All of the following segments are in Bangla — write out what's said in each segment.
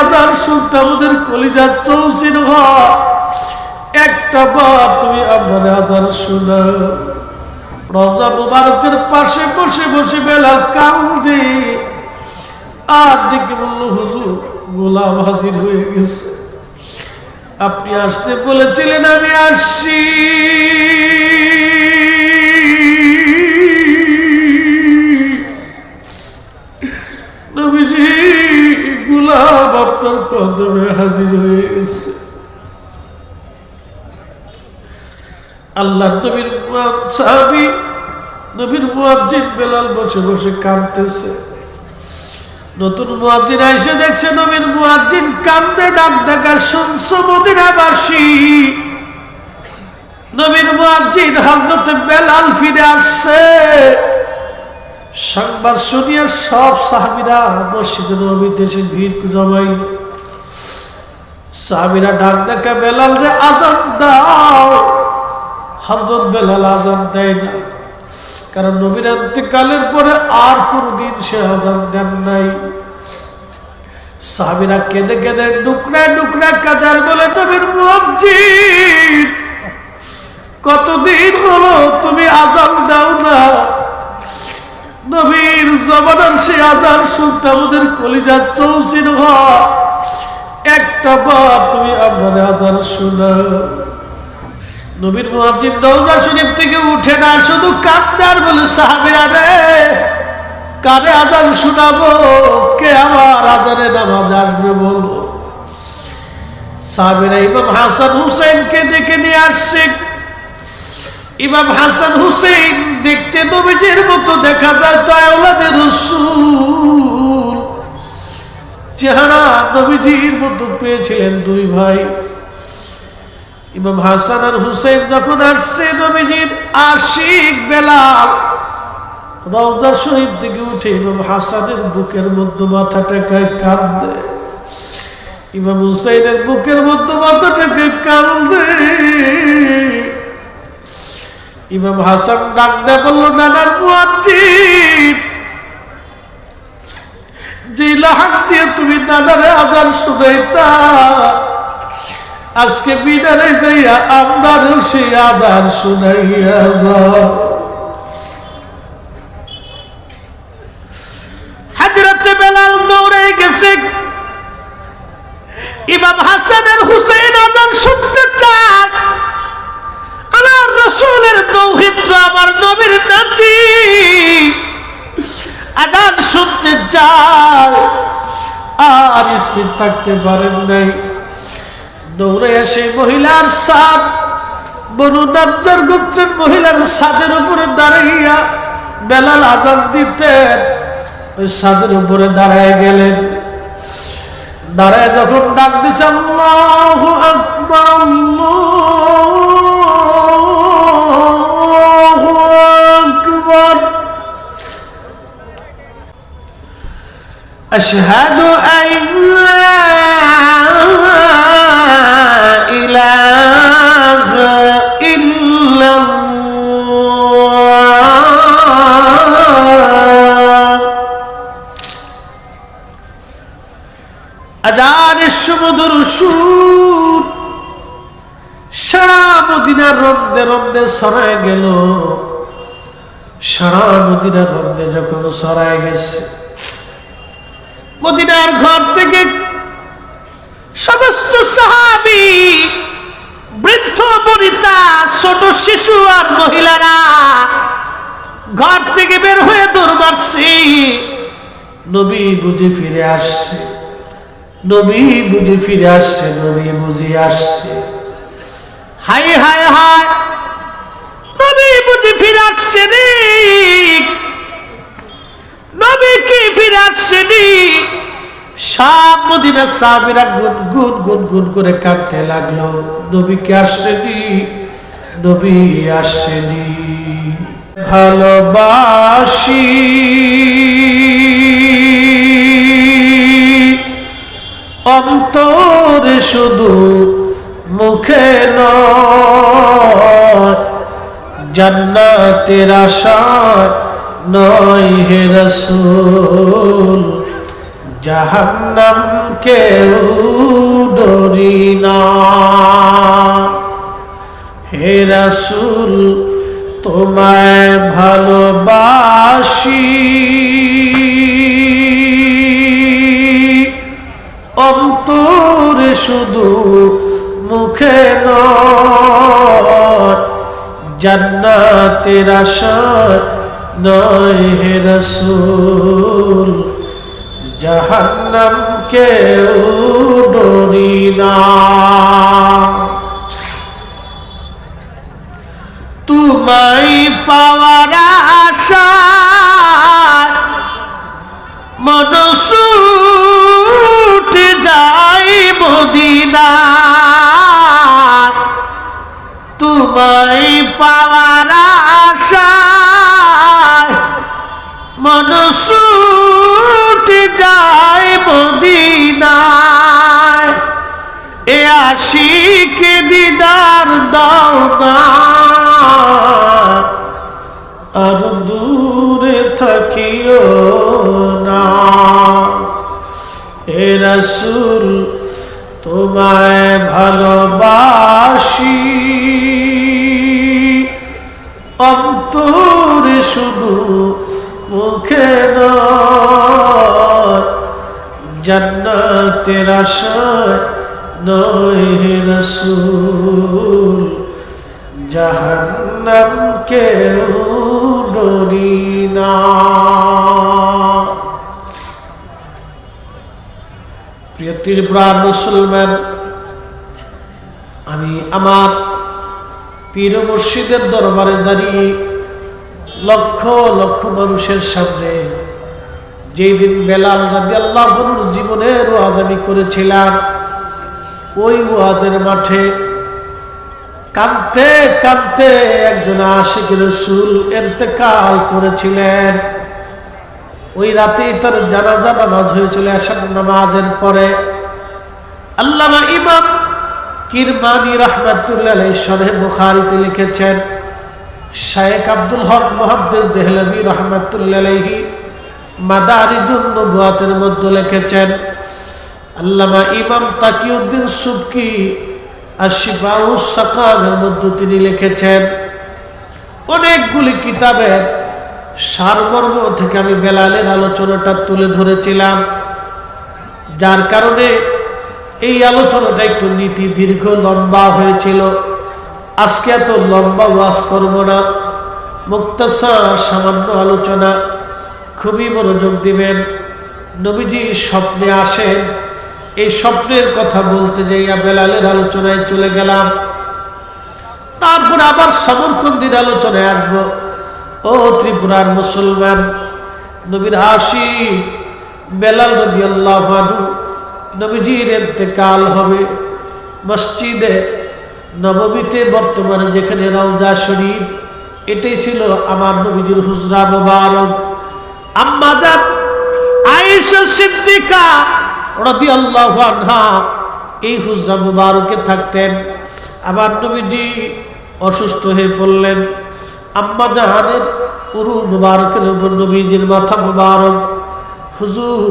আজান শুনতে আমাদের কলিজা চৌচির একটা বার তুমি আমার আজান শোনা রজা মুবারকের পাশে বসে বসে বেলাল কান্দে আর ডেকে বলল, হুজুর, গোলাম হাজির হয়ে গেছে। আপনি আসতে বলেছিলেন, আমি আসছি। আপনার কদমে হাজির হয়ে গেছে। আল্লাহ নবীর সাহাবি নবীর বেলাল বসে বসে কাঁদতেছে। নতুন মুয়াজ্জিন এসে দেখছে নবীর মুয়াজ্জিন কান্দে ডাক দেখা শুনছো মদিনাবাসী নবীর মুয়াজ্জিন হযরত বেলাল ফিরে আসছে। সংবাদ শুনিয়ে সব সাহাবিরা মসজিদে নবীতে এসে ভিড় জমাইল। সাহাবীরা ডাক দেখে, বেলাল রে, আজান দাও। হজরত বেলাল আজান দেয় না। কারণ নবীর কালের পরে আর কোনদিন সে আজান দেন নাই। সাহাবিরা কেঁদে কেঁদে ডুকরায় ডুকরায় কাদার বলে, নবীর মুয়াজ্জিন কতদিন হলো তুমি আজান দাও না? নবীর জমানার সে আজান শুনতে আমাদের কলিজা চৌচির একটা বার তুমি আমার আজান শোনা। নবীর মুয়াজ্জিন রওজা শরীফ থেকে উঠে না, শুধু কান্দার বলে, সাহাবীরা রে, কারে আজান শোনাবো? কে আমার আজানে নামাজ আসবে বলব সাহাবীরা ইমাম হাসান হুসেনকে ডেকে নিয়ে আসছে। ইমাম হাসান হুসেন দেখতে নবীজির মতো দেখা যায় তাই ওলাদের রসুল চেহারা নবীজির মতো পেয়েছিলেন দুই ভাই। ইমাম হাসান আর হুসেন যখন আসছে নবীজির আশিক বেলাল, রওজা শরীফ থেকে উঠে ইমাম হাসানের বুকের মধ্যে মাথা টেকায় কান্দে। ইমাম হুসেনের বুকের মধ্যে মাথা টেকে কান্দে। ইমাম হাসান ডাক দেয় বলল নানার মুয়াজ্জিন যে লাহাক দিয়ে তুমি নানারে আজান শুনাইতা, আজকে বিনারে যাইয়া আমরারও সেই আজান শুনাইয়া যাও। চায় আর স্থির থাকতে পারেন নাই। দৌড়ে এসে মহিলার সাদ, বনু নাজ্জার গোত্রের মহিলার সাদের উপরে দাঁড়াইয়া বেলাল আজান দিতেন। ওই সাদের উপরে দাঁড়ায় গেলেন। দাঁড়ায় যখন ডাক দিছে, আল্লাহ আকবর, আল্লাহু أشهد أن لا إله إلا الله আজানের সমুদ্র সুর সারা মদিনার রন্দে রন্দে সরায় গেল সারা মদিনার রন্দে যখন সরায় গেছে মদিনার ঘর থেকে সমস্ত সাহাবি, বৃদ্ধ, বনিতা, ছোট শিশু আর মহিলারা ঘর থেকে বের হয়ে দৌড় নবী বুঝে ফিরে আসছে। নবী বুঝে ফিরে আসছে, নবী বুঝে আসছে। হাই হাই হাই নবী বুঝে ফিরে আসছে রে। নবী কি ফিরে আসছে নি সব মদিনা সাহাবিরা গুন গুন গুন গুন করে কাঁদতে লাগল, নবী কে আসছেনি নবী আসছেনি ভালোবাসি। অন্তরে শুধু মুখে নয়, জান্নাতের আশায় নয় হে রসুল, জাহান্নাম কেউ ডরি না। হে রাসূল, তোমায় ভালোবাসি। অন্তর শুধু মুখে নয়, জান্নাতের আশা নয় হে রসুল জাহান্নাম কেউ ডরি না। তোমায় পাওয়ার আশা মনসুট আশিক দিদার দাও না। আর দূরে থাকিও না। হে রসুল, তোমায় ভালোবাসি। অন্তরে শুধু মুখে নয়, জান্নাতের আশায় নয় হে রসুল, জাহান্নাম কেউ ডরি প্রিয় তীব্রার মুসলমান, আমি আমার পীর মুর্শিদের দরবারে দাঁড়িয়ে লক্ষ লক্ষ মানুষের সামনে যেই দিন বেলাল রাজি আল্লাহ জীবনের ওয়াজ আমি করেছিলাম ওই ওয়াজের মাঠে কাঁদতে কাঁদতে একজন আশিক রসুল এতেকাল করেছিলেন। ওই রাতেই তার জানাজা নামাজ হয়েছিল এসব নামাজের পরে আল্লামা ইমাম কিরমানি রহমাতুল্লাহ শরহে বুখারিতে লিখেছেন শায়েক আব্দুল হক মোহাম্মদ দেহলবি রহমাতুল্লাহি মাদারিজুন নবুয়াতের মধ্যে লিখেছেন আল্লামা ইমাম তাকিউদ্দিন সুবকি আশিফাউস সাকামের মধ্যে তিনি লিখেছেন, অনেকগুলি কিতাবের সারমর্ম থেকে আমি বেলালের আলোচনাটা তুলে ধরেছিলাম, যার কারণে এই আলোচনাটা একটু নীতি দীর্ঘ লম্বা হয়েছিল। আজকে এত লম্বা ওয়াজ করব না, মুক্তাসার সামান্য আলোচনা, খুবই মনোযোগ দিবেন। নবীজি স্বপ্নে আসেন এই স্বপ্নের কথা বলতে যাইয়া বেলালের আলোচনায় চলে গেলাম। তারপরে আবার সমরকন্দির আলোচনায় আসব। ও ত্রিপুরার মুসলমান, নবীর হাসি বেলাল রদি আল্লাহ নবীজির এতেকাল হবে। মসজিদে, নবমীতে বর্তমানে যেখানে রওজা শরীফ, এটাই ছিল আমার নবীজির হুজরা মোবারক। আম্মাদাত আয়েশা সিদ্দিকা এই হুজরা মুবারকে থাকতেন। আবার নবীজি অসুস্থ হয়ে পড়লেন। আম্মা জাহানের উরু মুবারকের উপর নবীজির মাথা মুবারক। হুজুর,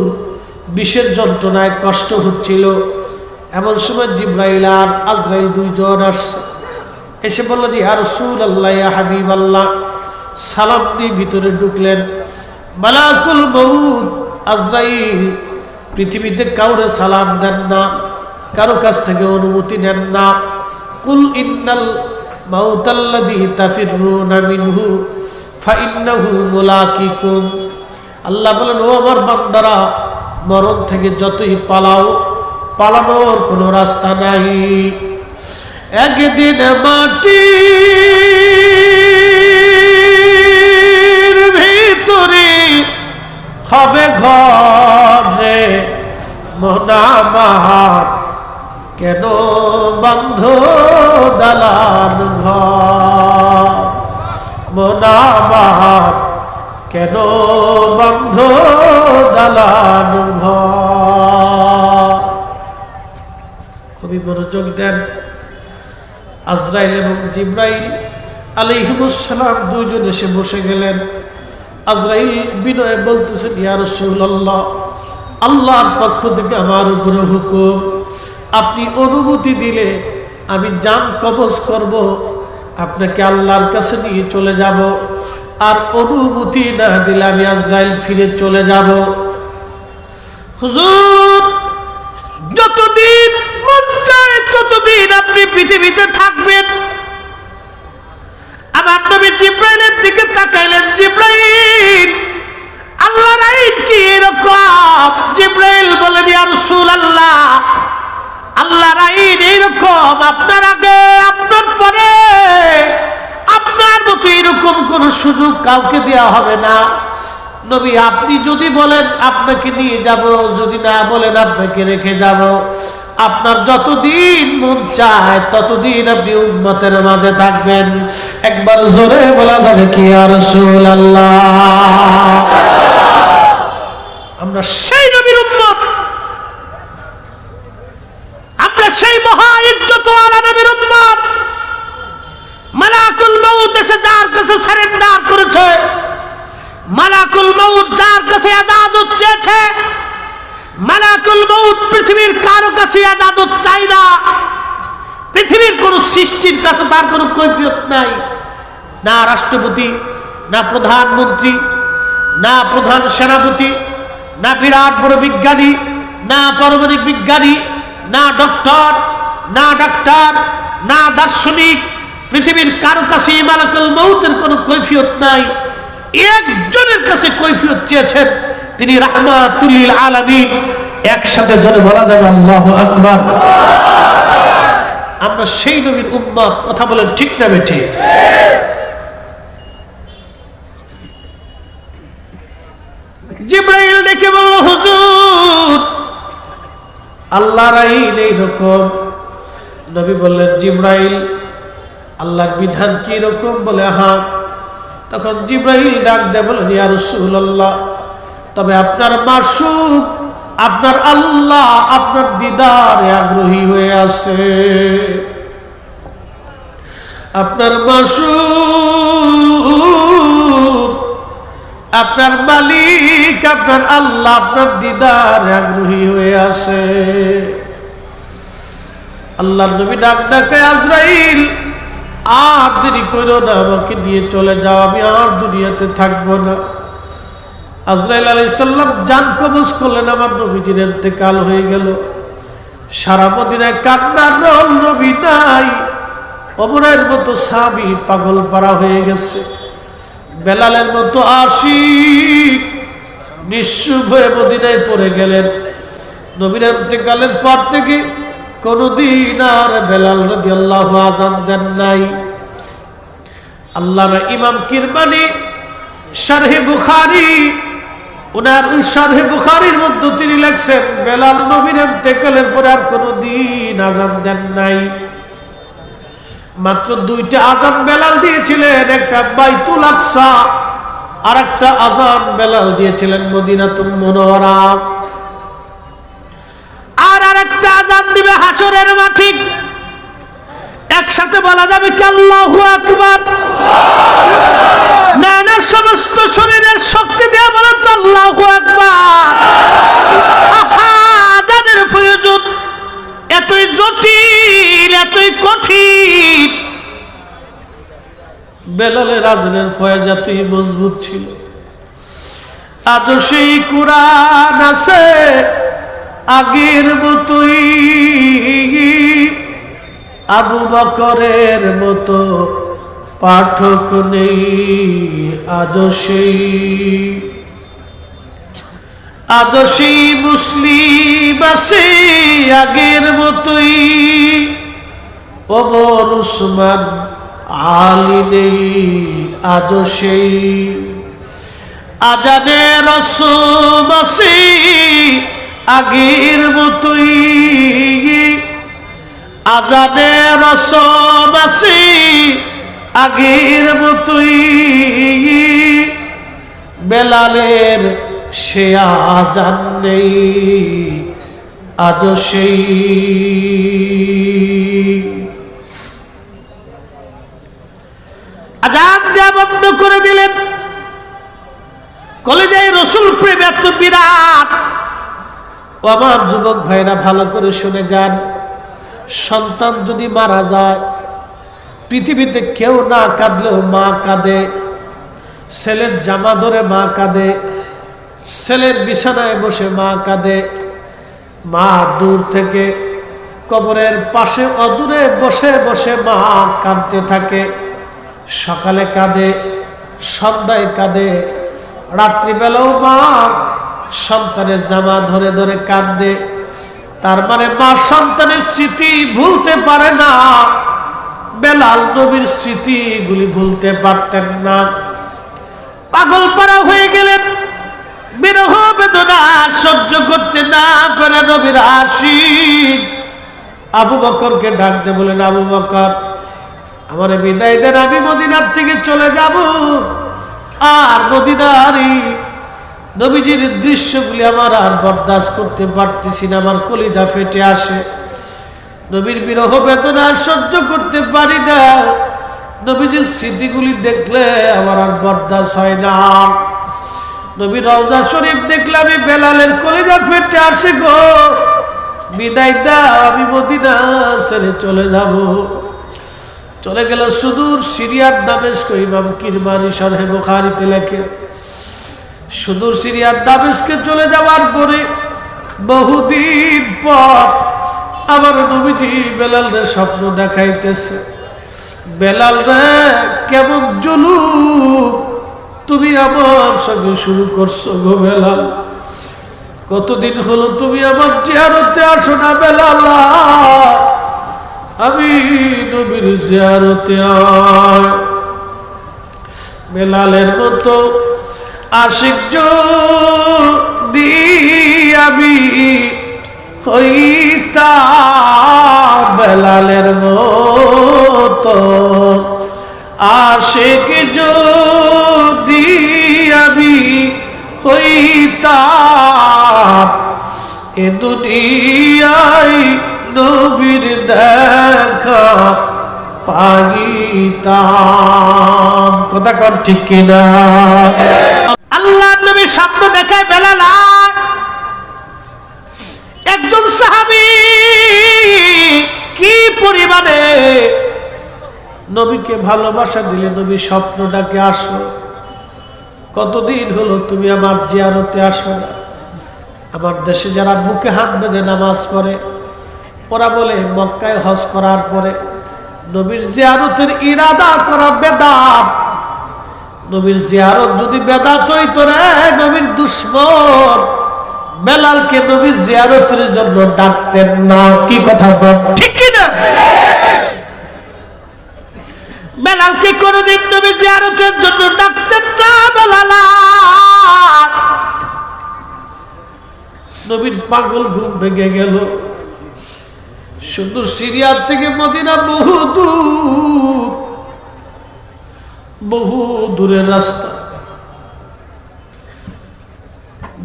বিষের যন্ত্রণায় কষ্ট হচ্ছিল। এমন সময় জিব্রাইল আর আজরাইল দুইজন আসছে। এসে বললেন, ইয়া রসুল আল্লাহ হাবিব আল্লাহ সালাম দিয়ে ভিতরে ঢুকলেন। মালাকুল মৌত আজরাইল। পৃথিবীতে কাউরে সালাম দেন না, কারও কাছ থেকে অনুমতি নেন না। কুল ইন্নাল মাউতাল্লাদি তাফিরুনা মিনহু, ফাইন্নাহু মুলাকিকুম আল্লাহ বলেন, ও আমার বান্দারা, মরণ থেকে যতই পালাও, পালানোর কোনো রাস্তা নাই। একদিন মাটি হবে ঘরে মনামার কেন বন্ধ দালান ঘর? মনামার কেন বন্ধ দালান ঘর? খুবই মনোযোগ দেন আজরাইল এবং জিব্রাইল আলিহিমুসালাম দুইজন এসে বসে গেলেন। আজরাইল বিনয়ে বলতেছেন, ইয়া রসুল্লাহ আল্লাহর পক্ষ থেকে আমার উপরে হুকুম। আপনি অনুমতি দিলে আমি যান কবজ করব, আপনাকে আল্লাহর কাছে নিয়ে চলে যাব। আর অনুমতি না দিলে আমি আজরাইল ফিরে চলে যাব। হুজুর, যতদিন মন চায় ততদিন আপনি পৃথিবীতে থাকবেন। জিব্রাইলের দিকে তাকাইলেন, জিব্রাইল, আল্লাহর আইন কি এরকম? জিব্রাইল বলেন ইয়া রাসূলুল্লাহ, আল্লাহর আইন এরকম, আপনার আগে, আপনার পরে, আপনার মতো এরকম কোন সুযোগ কাউকে দেওয়া হবে না। নবী, আপনি যদি বলেন, আপনাকে নিয়ে যাব, যদি না বলেন, আপনাকে রেখে যাব। আপনার যতদিন মন চায়, ততদিন আপনি উন্মতের মাঝে থাকবেন। একবার জোরে বলা যাবে কি আর আল্লাহ আমরা সেই নবীর উন্মত আমরা সেই মহা ইজ্জত আলা নবীর উম্মত। মালাকুল মউত এসে যার কাছে সারেন্ডার করেছে, মালাকুল মউত যার কাছে আজাদত চেয়েছে মালাকুল মউত পৃথিবীর কারও কাছে আজাদত চাই না। পৃথিবীর কোন সৃষ্টির কাছে তার কোনো কৈফিয়ত নাই। না রাষ্ট্রপতি, না প্রধানমন্ত্রী, না প্রধান সেনাপতি, না বিরাট বড় বিজ্ঞানী, না পারমাণবিক বিজ্ঞানী, না ডক্টর, না ডাক্তার, না দার্শনিক। পৃথিবীর কারও কাছে মালাকুল মৌতের কোনো কৈফিয়ত নাই। একজনের কাছে কৈফিয়ত চেয়েছেন তিনি রাহমাতুল্লিল আলামিন একসাথে জনে বলা যাবে, আল্লাহ আকবার। আমরা সেই নবীর উম্মত কথা বলেন ঠিক না বেঠে। জিব্রাইল দেখে বলল, হুজুর, আল্লাহর আইন এইরকম নবী বললেন, জিব্রাইল, আল্লাহর বিধান কি রকম? বলে হ্যাঁ তখন জিব্রাইল ডাক দেয় বলেন ইয়া রাসূলুল্লাহ। তবে আপনার মাসুক, আপনার আল্লাহ, আপনার দিদারে আগ্রহী হয়ে আছে। আপনার মাসুক, আপনার মালিক, আপনার আল্লাহ, আপনার দিদার আগ্রহী হয়ে আছে। আল্লাহ নবী ডাক ডাকে, আজরাইল, আর দেরি করো না, আমাকে নিয়ে চলে যাও, আমি আর দুনিয়াতে থাকব না। আজরাইল আলাই সাল্লাম জান কবজ করলেন, আমার নবীজির এতেকাল হয়ে গেল। সারা মদিনায় কান্নার রল, নবী নাই। অমরের মতো সাবি পাগল পাড়া হয়ে গেছে। বেলালের মতো আশিক নিঃশুভ হয়ে মদিনায় পড়ে গেলেন। নবীর অন্তেকালের পর থেকে কোনদিন আর বেলাল রদি আল্লাহ আজান দেন নাই। আল্লাহ ইমাম কিরমানি, শারহে বুখারি ওনার শারহে বুখারির মধ্যে তিনি লেখছেন, বেলাল নবীর অন্তেকালের পরে আর কোনদিন আজান দেন নাই। মাত্র দুইটা আজান বেলাল দিয়েছিলেন, একটা বাইতুল আকসা আর একটা আজান বেলাল দিয়েছিলেন মদিনাতুল মনোহরা আর আর একটা আজান দিবে হাসরের মাঠে। একসাথে বলা যাবে কি আল্লাহু আকবার? না না, সমস্ত শরীরের শক্তি দিয়ে বলেন তো আল্লাহু আকবার। আজানের প্রয়োজন। এতই জটিল, এতই কঠিন। বেলালের আজনের ফয়েজ এতই মজবুত ছিল। আজও সেই কোরআন আছে, আগের মতোই। আবু বকরের মতো পাঠক নেই, আজও সেই। সেই মুসলিম আছে আগের মতোই। ওমর উসমান আলী নেই, আজও সেই। আজানে রসম আছে আগের মতোই। আজানে রসম আছে আগের মতোই। বেলালের সে আজান নেই, আজ সেই। আজান দেয়া বন্ধ করে দিলেন। কলেজায় রসুল প্রেম এত বিরাট। আমার যুবক ভাইরা ভালো করে শুনে যান। সন্তান যদি মারা যায়, পৃথিবীতে কেউ না কাঁদলেও মা কাঁদে, ছেলের জামা ধরে মা কাঁদে, ছেলের বিছানায় বসে মা কাঁদে, মা দূর থেকে কবরের পাশে অদূরে বসে বসে মা কাঁদতে থাকে, সকালে কাঁদে, সন্ধ্যায় কাঁদে, রাত্রিবেলাও মা সন্তানের জামা ধরে ধরে কাঁদে। তার মানে মা সন্তানের স্মৃতি ভুলতে পারে না। বেলাল নবীর স্মৃতিগুলি ভুলতে পারতেন না। পাগল পাড়া হয়ে গেলেন। বিরহ বেদনা সহ্য করতে না পারে নবীর আশিক। আবু বকরকে ডাকতে বলেন আবু বকর, আমার বিদায় দেন, আমি মদিনার থেকে চলে যাব। আর মদিনারই নবীজির দৃশ্যগুলি আমার আর বরদাস্ত করতে পারতেছি না, আমার কলিজা ফেটে আসে। নবীর বিরহ বেদনা সহ্য করতে পারি না। নবীজির স্মৃতিগুলি দেখলে আমার আর বরদাস্ত হয় না। নবী রওজা শরীফ দেখলে আমি বেলালের কলিজা ফেটে আসে গো। বিদায় দাও, আমি মদিনা ছেড়ে চলে যাব। চলে গেল সুদূর সিরিয়ার দামেস্ক ইমাম কিরমানি সরহে বুখারিতে লেখে সুদূর সিরিয়ার দামেস্কে চলে যাওয়ার পরে বহুদিন পর আমার বেলাল রে স্বপ্ন দেখাইতেছে, বেলাল রে, কেমন জুলুম? তুমি আমার সঙ্গে শুরু করছ গো বেলাল। কতদিন হলো তুমি আমার জিয়ারতে আসো না বেলাল? আমি নবীর জিয়ারতে বেলালের মতো আশিক আমি হইতা বেলালের মতো, আশিক যদি আমি হইতাম এ দুনিয়ায় নবীর দেখা পাইতাম। কথা কর ঠিক কিনা? দেখায় বেলালা একজন সাহাবী কি নবীকে ভালোবাসা দিলে নবী স্বপ্নটাকে আসো কতদিন হলো তুমি আমার জিয়ারতে আসো না? আমার দেশে যারা বুকে হাত বেঁধে নামাজ পড়ে, ওরা বলে, মক্কায় হজ করার পরে নবীর জিয়ারতের ইরাদা করা বেদাত। নবীর জিয়ারত যদি বেদাত হইতো রে, নবীর দুশ্মন। বেলালকে নবীর জিয়ারতের জন্য ডাকতেন না, কি কথা ঠিক না? বেলালকে কোনোদিন নবী জিয়ারতের জন্য ডাকতেন না, বেলালা। নবীর পাগল ঘুম ভেঙে গেল। শুধু সিরিয়ার থেকে মদিনা বহু দূর। বহু দূরের রাস্তা।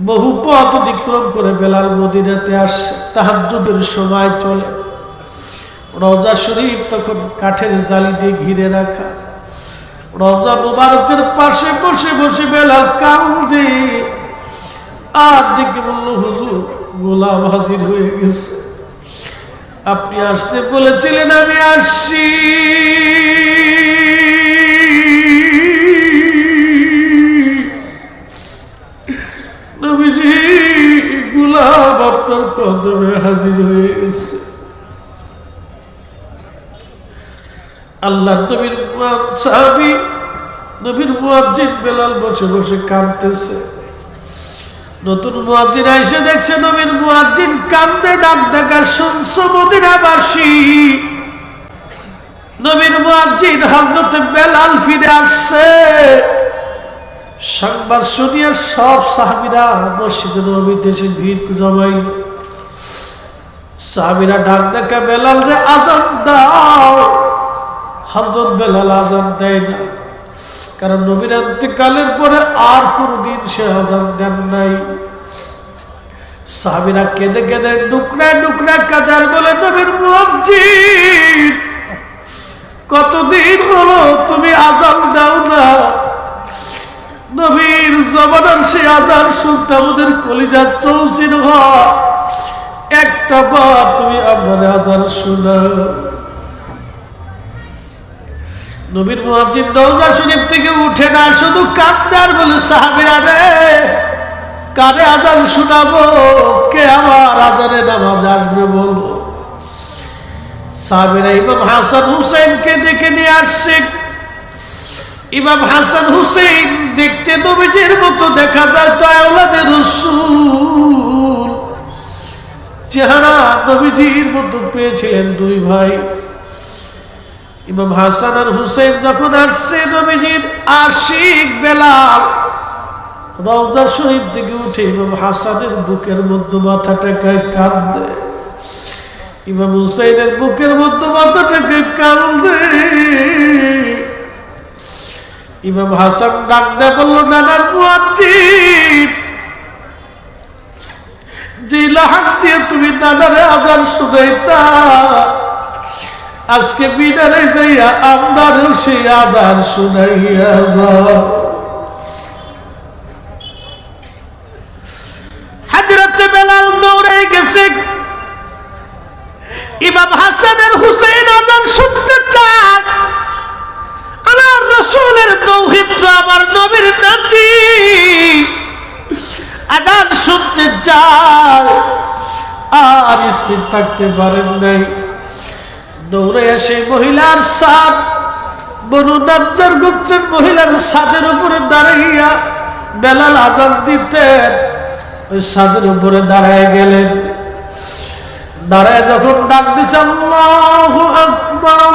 বহু পথ অতিক্রম করে বেলাল মদিনাতে আসছে তাহাজুদের সময় চলে। রওজা শরীফ তখন কাঠের জালি দিয়ে ঘিরে রাখা। রওজা মোবারকের পাশে বসে বসে বেলাল কান্দে আর দেখে বলল, হুজুর, গোলাম হাজির হয়ে গেছে। আপনি আসতে বলেছিলেন, আমি আসছি। আপনার কদমে হাজির হয়ে গেছে আল্লাহ নবীর সাহাবি নবীর বেলাল বসে বসে কাঁদতেছে। নতুন মুয়াজ্জিন এসে দেখছে নবীর মুয়াজ্জিন কান্দে ডাক দেখার শুনছ মদিনাবাসী নবীর মুয়াজ্জিন হযরত বেলাল ফিরে আসছে। সংবাদ শুনিয়ে সব সাহাবীরা মসজিদে নবীতে এসে ভিড় জমাইল। সাহাবীরা ডাক দেখে, বেলাল রে, আজান দাও। হযরত বেলাল আজান দেয় না, কারণ নবীর অন্ত্যকালের পরে আর কোনদিন সে আজান দেন নাই। সাহাবিরা কেঁদে কেঁদে ডুকরায় ডুকরায় কাদার বলে, নবীর কতদিন হলো তুমি আজান দাও না? নবীর জমানার সে আজান শুনতে আমাদের কলিজা চৌচির একটা বার তুমি আমার আজান শোনা নবীর মুয়াজ্জিন রওজা শরীফ থেকে উঠে না, শুধু আর বলে, সাহাবীরা রে, কারে আজান শোনাবো? কে আমার আজানে নামাজ আসবে বলব সাহাবীরা ইমাম হাসান হুসেনকে ডেকে নিয়ে আসছে। ইমাম হাসান হুসেন দেখতে নবীজির মতো দেখা যায়, তাই ওলাদের রসুল চেহারা নবীজির মতো পেয়েছিলেন দুই ভাই। ইমাম হাসান আর হুসেন যখন আসছে, নবীজির আশিক বেলাল রওজা শরীফ থেকে উঠে ইমাম হাসানের বুকের মধ্যে মাথাটাকে কান্দে। ইমাম হুসেনের বুকের মধ্যে মাথাটাকে কান্দে। ইমাম হাসান ডাক দেয় বলল নানার মুয়াজ্জিন, যে লাহান দিয়ে তুমি নানারে আজান শুনাইতা, আজকে বিনারে যাইয়া আপনারও সেই আজান শুনাইয়া যাও। হাজরতে বেলাল দৌড়ে গেছে। ইমাম হাসানের হুসেন আমার নবীর নাতি। আজান শুনতে চায়, আর স্থির থাকতে পারেন নাই। দৌড়ে এসে মহিলার সাদ। বনু নাজ্জার গোত্রের মহিলার সাদের উপরে দাঁড়াইয়া বেলাল আজান দিতেন। ওই সাদের উপরে দাঁড়ায় গেলেন। দাঁড়ায় যখন ডাক দিছে, আল্লাহু আকবার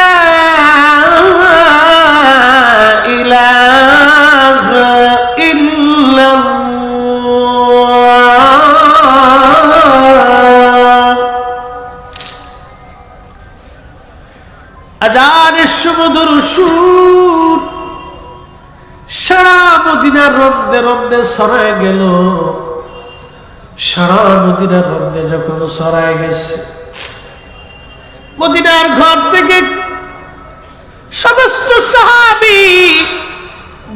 সুমধুর সুর। সারা মদিনার রন্দে রন্দে সরায় গেল। সারা মদিনার রন্দে যখন সরায় গেছে, মদিনার ঘর থেকে সমস্ত সাহাবি,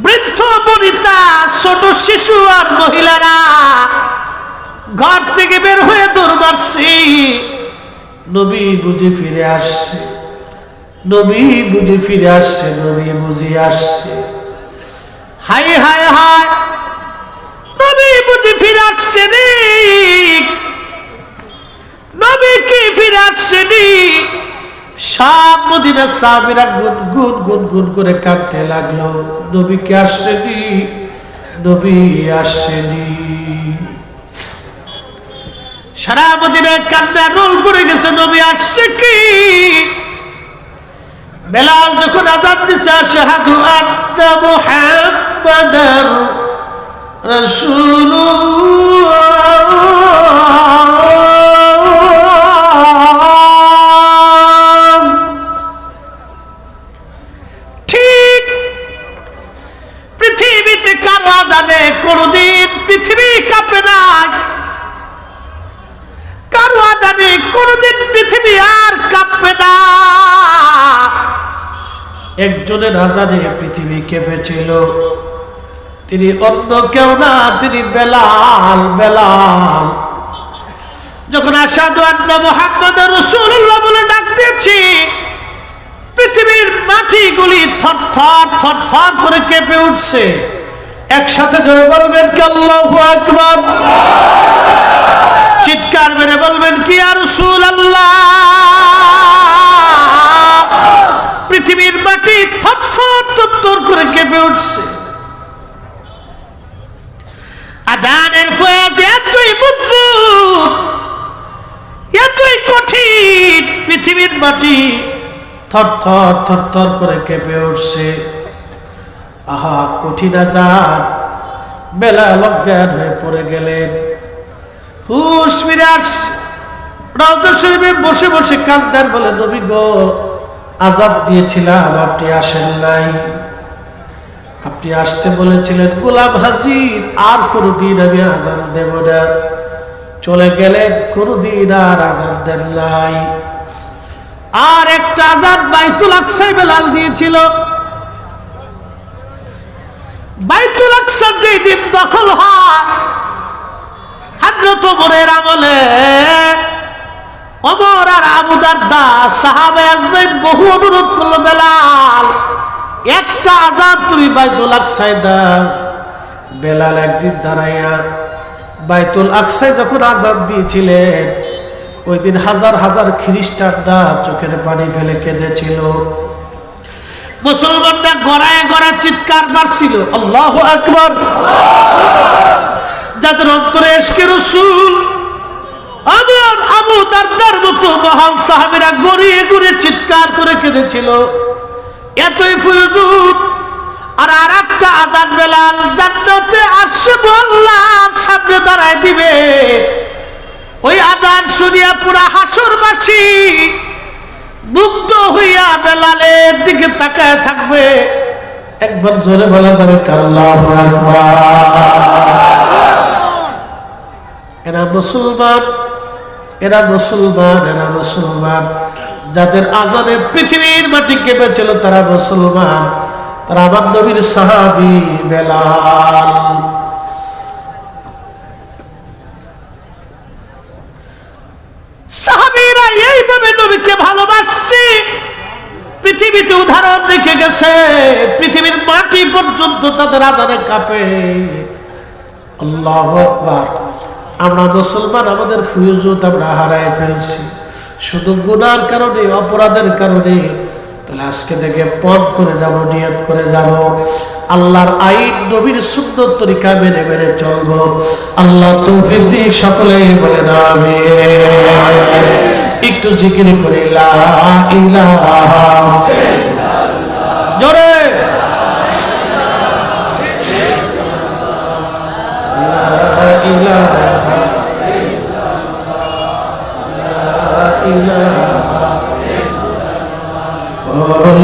বৃদ্ধ, বনিতা, ছোট শিশু আর মহিলারা ঘর থেকে বের হয়ে দৌড় মারছে। নবী বুঝে ফিরে আসছে। নবী বুঝে ফিরে আসছে, নবী বুঝে আসছে। হাই হাই হাই নবী বুঝে ফিরে আসছে রে নবী কি ফিরে আসছে নি? সব মদিনা সাহাবীরা গুন গুন গুন গুন করে কাঁদতে লাগল, নবী কি আসছেনি নবী আসছেনি সারা মদিনায় কান্না রোল পড়ে গেছে, নবী আসছে কি? বেলাল যখন আজাদ দিছে শাহাদু আত্মা মুহাম্মাদার রাসূলুল্লাহ। একজনের হাজারে পৃথিবী কেঁপেছিল তিনি অন্য কেউ না, তিনি বেলাল বেলাল। যখন আসাদু আন্না মোহাম্মদ রসুল্লাহ বলে ডাক দিয়েছি, পৃথিবীর মাটিগুলি থর থর থর থর করে কেঁপে উঠছে। একসাথে ধরে বলবেন কি আল্লাহু আকবার? চিৎকার মেরে বলবেন কি আর রসুল আল্লাহ মাটি থর থর করে কেঁপে উঠছে। আদানের ফয়াজ এতই মজবুত, এতই কঠিন মাটি থর থর থর থর করে কেঁপে উঠছে। আহা, কঠিন আজাদ, বেলা লজ্ঞান হয়ে পড়ে গেলেন। হুশ ফিরে আসছে। শরীফে বসে বসে কান্দার বলে, নবী গো আজাদ দিয়েছিলাম আপনি আসেন নাই। আপনি আসতে বলেছিলেন, গোলাম হাজির, আর কোনোদিন আমি আজান দেব না। চলে গেলেন, কোনোদিন আর আজান দেন নাই। আর একটা আজাদ বাইতুল আকসাই বেলাল দিয়েছিল। বাইতুল আকসার যেই দিন দখল হয়, হাজরত ওমরের আমলে অমর আর আবু দারদা সাহাবে আসবে বহু অনুরোধ করল, বেলাল, একটা আজাদ তুমি বাইতুল আকসায় দাও। বেলাল একদিন দাঁড়াইয়া বাইতুল আকসায় যখন আজাদ দিয়েছিলেন, ওই দিন হাজার হাজার খ্রিস্টানরা চোখের পানি ফেলে কেঁদেছিল। মুসলমানরা গড়ায় গড়া চিৎকার মারছিল, আল্লাহ আকবর! যাদের অন্তরে এসকে রসুল আমার আবু দারদার মতো মহান সাহাবেরা গড়িয়ে গড়িয়ে চিৎকার করে কেঁদেছিল। এতই ফুজুদ, আর আর একটা আজাদ বেলাল জান্নাতে আসছে বললাম সামনে দাঁড়ায় দিবে। ওই আজাদ শুনিয়া পুরা হাসরবাসী মুগ্ধ হইয়া বেলালের দিকে তাকায় থাকবে। একবার জোরে বলা যাবে কাল্লাহ এরা মুসলমান এরা মুসলমান এরা মুসলমান। যাদের আজানে পৃথিবীর মাটি কেঁপেছিল তারা মুসলমান। তারা আমার নবীর সাহাবি বেলাল। সাহাবীরা এইভাবে নবীকে ভালোবাসছে। পৃথিবীতে উদাহরণ রেখে গেছে, পৃথিবীর মাটি পর্যন্ত তাদের আজানে কাঁপে। আল্লাহ আকবার। আমরা মুসলমান, আমাদের ফুয়ুজুত আমরা হারায় ফেলছি। শুধু গুনার কারণে, অপরাধের কারণে। তাহলে আজকে থেকে পথ করে যাব, নিয়ত করে যাব। আল্লাহর আইন, নবীর সুন্দর তরিকা মেনে মেনে চলবো। আল্লাহ তৌফিক দিক সকলে বলে না একটু জিকির করে, লা ইলাহা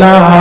Allah.